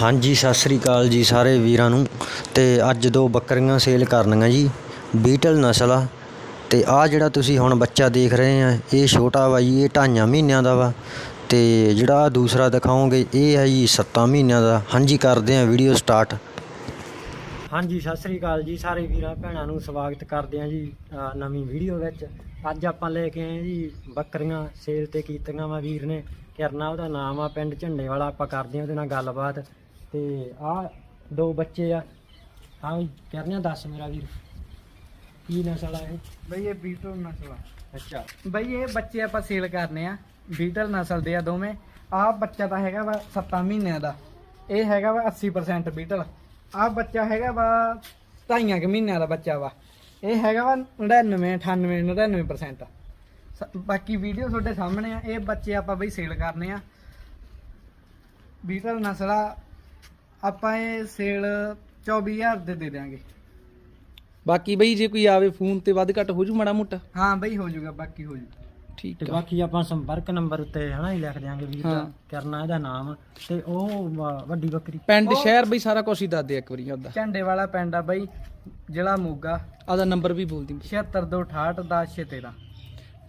ਹਾਂਜੀ, ਸਤਿ ਸ੍ਰੀ ਅਕਾਲ ਜੀ ਸਾਰੇ ਵੀਰਾਂ ਨੂੰ। ਤੇ ਅੱਜ ਦੋ ਬੱਕਰੀਆਂ ਸੇਲ ਕਰਨੀਆਂ ਜੀ, ਬੀਟਲ ਨਸਲ ਆ। ਤੇ ਆ ਜਿਹੜਾ ਤੁਸੀਂ ਹੁਣ ਬੱਚਾ ਦੇਖ ਰਹੇ ਆ, ਇਹ ਛੋਟਾ ਵਾ ਜੀ, ਇਹ ਢਾਈਆਂ ਮਹੀਨਿਆਂ ਦਾ ਵਾ। ਤੇ ਜਿਹੜਾ ਆਹ ਦੂਸਰਾ ਦਿਖਾਓਗੇ, ਇਹ ਹੈ ਜੀ 7 ਮਹੀਨਿਆਂ ਦਾ। ਹਾਂਜੀ, ਕਰਦੇ ਆ ਵੀਡੀਓ ਸਟਾਰਟ। ਹਾਂਜੀ, ਸਤਿ ਸ੍ਰੀ ਅਕਾਲ ਜੀ ਸਾਰੇ ਵੀਰਾਂ, ਭੈਣਾਂ ਨੂੰ ਸਵਾਗਤ ਕਰਦੇ ਆ ਜੀ ਨਵੀਂ ਵੀਡੀਓ ਵਿੱਚ। ਅੱਜ ਆਪਾਂ ਲੈ ਕੇ ਆਏ ਜੀ ਬੱਕਰੀਆਂ ਸੇਲ ਤੇ ਕੀਤੀਆਂ ਵਾ ਵੀਰ ਨੇ। ਕਿਰਨਾ ਉਹਦਾ ਨਾਮ ਆ, ਪਿੰਡ ਝੰਡੇ ਵਾਲਾ ਆਪਾਂ ਕਰਦੇ ਆ ਉਹਦੇ ਨਾਲ ਗੱਲਬਾਤ। ਤੇ ਆ ਦੋ ਬੱਚੇ ਆ। ਹਾਂ ਵੀ ਕਰਨਾ ਦੱਸ ਮੇਰਾ ਵੀਰ। ਕੀ ਨਸਲ ਆ ਇਹ ਬਈ ਇਹ ਬੀਟਲ ਨਸਲ ਆ ਅੱਛਾ। ਬਈ ਇਹ ਬੱਚੇ ਆਪਾਂ ਸੇਲ ਕਰਨੇ ਆ। ਬੀਟਲ ਨਸਲ ਦੇ ਆ ਦੋਵੇਂ। ਆਹ ਬੱਚਾ ਤਾਂ ਹੈਗਾ ਵਾ 7 ਮਹੀਨਿਆਂ ਦਾ। ਇਹ ਹੈਗਾ ਵਾ 80% ਬੀਟਲ। ਆਹ ਬੱਚਾ ਹੈਗਾ ਵਾ ਢਾਈਆਂ ਕੁ ਮਹੀਨਿਆਂ ਦਾ ਬੱਚਾ ਵਾ। ਇਹ ਹੈਗਾ ਵਾ 99 98 99% ਸ- ਬਾਕੀ ਵੀਡੀਓ ਤੁਹਾਡੇ ਸਾਹਮਣੇ ਆ। ਇਹ ਬੱਚੇ ਆਪਾਂ ਬਈ ਸੇਲ ਕਰਨੇ ਆ। ਬੀਟਲ ਨਸਲ ਆ ਆਪਾਂ ਇਹ ਸੇਲ 24000 ਦੇ ਦੇ ਦਿਆਂਗੇ। ਬਾਕੀ ਬਈ ਜੇ ਕੋਈ ਆਵੇ ਫੋਨ ਤੇ ਵੱਧ ਘੱਟ ਹੋ ਜੂ ਮਾੜਾ ਮੋਟਾ? ਹਾਂ ਬਈ ਹੋ ਜਾਊਗਾ ਬਾਕੀ ਹੋ ਜਾਊਗਾ ਠੀਕ ਤੇ ਆ। ਬਾਕੀ ਆਪਾਂ ਸੰਪਰਕ ਨੰਬਰ ਉੱਤੇ ਹਨਾ ਹੀ ਲਿਖ ਦਿਆਂਗੇ ਵੀਰ ਦਾ ਹਾਂ। ਕਰਨਾ ਇਹਦਾ ਨਾਮ ਤੇ ਉਹ ਵਾ- ਵੱਡੀ ਬੱਕਰੀ। ਪਿੰਡ ਸ਼ਹਿਰ ਬਈ ਸਾਰਾ ਕੁਝ ਹੀ ਦੱਸ ਦੇ ਇੱਕ ਵਾਰੀ ਉਹਦਾ ਝੰਡੇ ਵਾਲਾ ਪਿੰਡ ਆ ਬਈ ਜ਼ਿਲ੍ਹਾ ਮੋਗਾ। ਆਦਾ ਨੰਬਰ ਵੀ ਬੋਲ ਦੀ 762810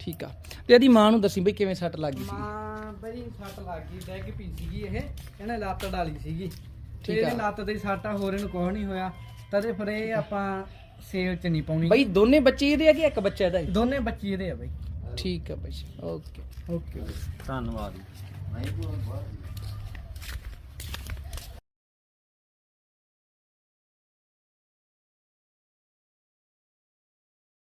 ਠੀਕ ਆ। ਤੇ ਇਹਦੀ ਮਾਂ ਨੂੰ ਦੱਸੀ ਬਈ ਕਿਵੇਂ ਸੱਟ ਲੱਗ ਗਈ ਸੀ ਮਾਂ ਬਈ ਸੱਟ ਲੱਗ ਗਈ ਡੈਗ ਪਈ ਸੀਗੀ ਇਹ ਇਹਨੇ ਲੱਤ ਡਾਲੀ ਸੀਗੀ। ਤੇ ਠੀਕ ਆ। ਇਹਦੀ ਲੱਤ ਦੀ ਸੱਟ ਹੋਰ ਇਹਨੂੰ ਕੁਝ ਨਹੀਂ ਹੋਇਆ। ਤਦੇ ਫਿਰ ਇਹ ਆਪਾਂ ਸੇਲ ਚ ਨਹੀਂ ਪਾਉਣੀ। ਬਈ ਦੋਨੇ ਬੱਚੇ ਇਹਦੇ ਆ ਕਿ ਇੱਕ ਬੱਚਾ ਇਹਦਾ ਹੈ? ਦੋਨੇ ਬੱਚੇ ਇਹਦੇ ਆ ਬਈ। ਠੀਕ ਆ ਬਈ ਓਕੇ। ਓਕੇ ਧੰਨਵਾਦ।